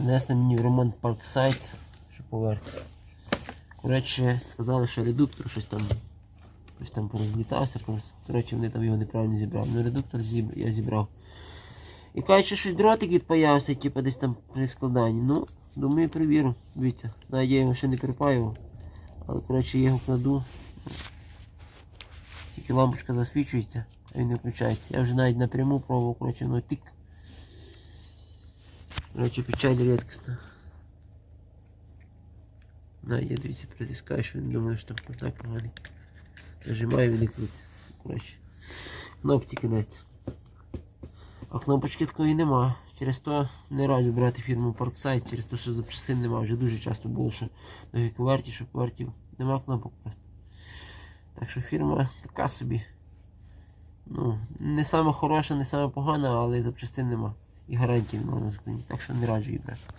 Принесли мені в ремонт парксайт, щоб поверти. Коротше, сказали, що редуктор щось там щось там порозлітався. Коротше, вони там його неправильно зібрали. Ну редуктор зіб... я зібрав. І кажуть, що щось дротик відпаявся, типу десь там при складанні. Ну, думаю, перевірю. Дивіться, навіть я його ще не припаював. Але коротше я його кладу. Тільки лампочка засвічується, а він не включається. Я вже навіть напряму пробував, коротше, ну тик. Коротше, печаль рідкісна. На, я дивіться, притискаю, що він думає, що там контакт поганий. Нажимаю, він крутиться. Коротше. Кнопці кінець. А кнопочки такої нема. Через то не раджу брати фірму Parkside, через те, що запчастин нема. Вже дуже часто було, що на куверті, що кувертів нема кнопок просто. Так що фірма така собі. Ну, не саме хороша, не саме погана, але запчастин нема. І гарантії нема на зупині. Так що не раджу її брати.